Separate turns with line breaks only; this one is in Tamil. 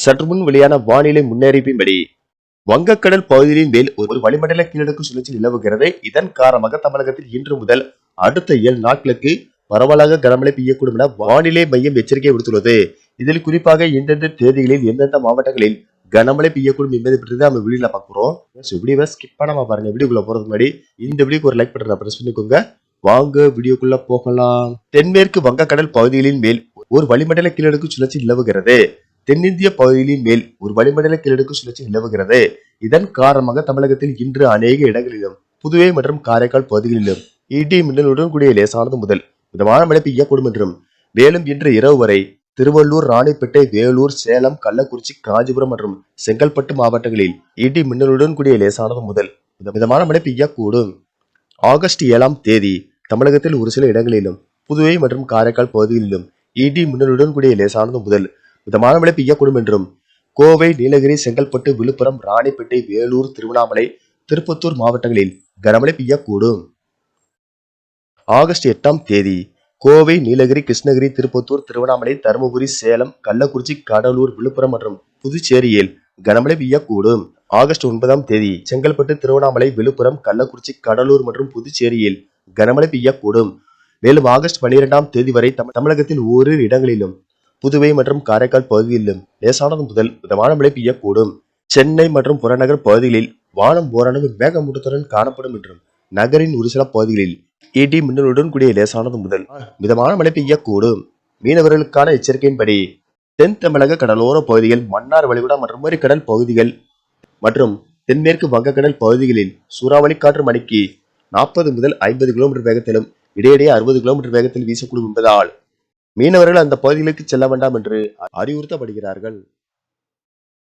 சற்று முன் வெளியான வானிலை முன்னறிவின்படி வங்கக்கடல் பகுதியின் மேல் ஒரு வளிமண்டல கீழடுக்கு சுழற்சி நிலவுகிறது இதன் காரணமாக தமிழகத்தில் இன்று முதல் அடுத்த ஏழு நாட்களுக்கு பரவலாக கனமழை பெய்யக்கூடும் என வானிலை மையம் எச்சரிக்கை விடுத்துள்ளது இதில் குறிப்பாக எந்தெந்த தேதிகளில் எந்தெந்த மாவட்டங்களில் கனமழை பெய்யக்கூடும் என்பதை பற்றி தான் நம்ம வீடியோல பார்க்குறோம் ஸோ வீடியோவை ஸ்கிப் பண்ணாம பாருங்க வீடியோக்குள்ள போறதுக்கு முன்னாடி இந்த வீடியோக்கு ஒரு லைக் பட்டனை ப்ரெஸ் பண்ணிக்கோங்க வாங்க வீடியோக்குள்ள போகலாம் தென்மேற்கு வங்கக்கடல் பகுதிகளின் மேல் ஒரு வளிமண்டல கீழடுக்கு சுழற்சி நிலவுகிறது தென்னிந்திய பகுதிகளின் மேல் ஒரு வளிமண்டல கீழடுக்கு சுழற்சி நிலவுகிறது இதன் காரணமாக தமிழகத்தில் இன்று அநேக இடங்களிலும் புதுவை மற்றும் காரைக்கால் பகுதிகளிலும் இடி மின்னலுடன் கூடிய லேசானது முதல் மிதமான மழை பெய்யக்கூடும் என்றும் மேலும் இன்று இரவு வரை திருவள்ளூர் ராணிப்பேட்டை வேலூர் சேலம் கள்ளக்குறிச்சி காஞ்சிபுரம் மற்றும் செங்கல்பட்டு மாவட்டங்களில் இடி மின்னலுடன் கூடிய லேசானது முதல் மிதமான மழை பெய்யக்கூடும் ஆகஸ்ட் ஏழாம் தேதி தமிழகத்தில் ஒரு சில இடங்களிலும் புதுவை மற்றும் காரைக்கால் பகுதிகளிலும் இடி மின்னலுடன் கூடிய லேசானது முதல் இந்த மழை பெய்யக்கூடும் என்றும் கோவை நீலகிரி செங்கல்பட்டு விழுப்புரம் ராணிப்பேட்டை வேலூர் திருவண்ணாமலை திருப்பத்தூர் மாவட்டங்களில் கனமழை பெய்யக்கூடும் ஆகஸ்ட் எட்டாம் தேதி கோவை நீலகிரி கிருஷ்ணகிரி திருப்பத்தூர் திருவண்ணாமலை தருமபுரி சேலம் கள்ளக்குறிச்சி கடலூர் விழுப்புரம் மற்றும் புதுச்சேரியில் கனமழை பெய்யக்கூடும் ஆகஸ்ட் ஒன்பதாம் தேதி செங்கல்பட்டு திருவண்ணாமலை விழுப்புரம் கள்ளக்குறிச்சி கடலூர் மற்றும் புதுச்சேரியில் கனமழை பெய்யக்கூடும் மேலும் ஆகஸ்ட் பனிரெண்டாம் தேதி வரை தமிழகத்தில் ஓரிரு இடங்களிலும் புதுவை மற்றும் காரைக்கால் பகுதியிலும் லேசானது முதல் மிதமான மழை பெய்யக்கூடும் சென்னை மற்றும் புறநகர் பகுதிகளில் வானம் ஓரளவு மேகமூட்டத்துடன் காணப்படும் என்றும் நகரின் ஒரு சில பகுதிகளில் இடி மின்னலுடன் கூடிய லேசானது முதல் மிதமான மழை பெய்யக்கூடும் மீனவர்களுக்கான எச்சரிக்கையின்படி தென் தமிழக கடலோர பகுதிகள் மன்னார் வளைகுடா மற்றும் ஒரு கடல் பகுதிகள் மற்றும் தென்மேற்கு வங்கக்கடல் பகுதிகளில் சூறாவளி காற்று மணிக்கு நாற்பது முதல் ஐம்பது கிலோமீட்டர் வேகத்திலும் இடையிடையே அறுபது கிலோமீட்டர் வேகத்தில் வீசக்கூடும் என்பதால் மீனவர்கள் அந்த பகுதிகளுக்கு செல்ல வேண்டாம் என்று அறிவுறுத்தப்படுகிறார்கள்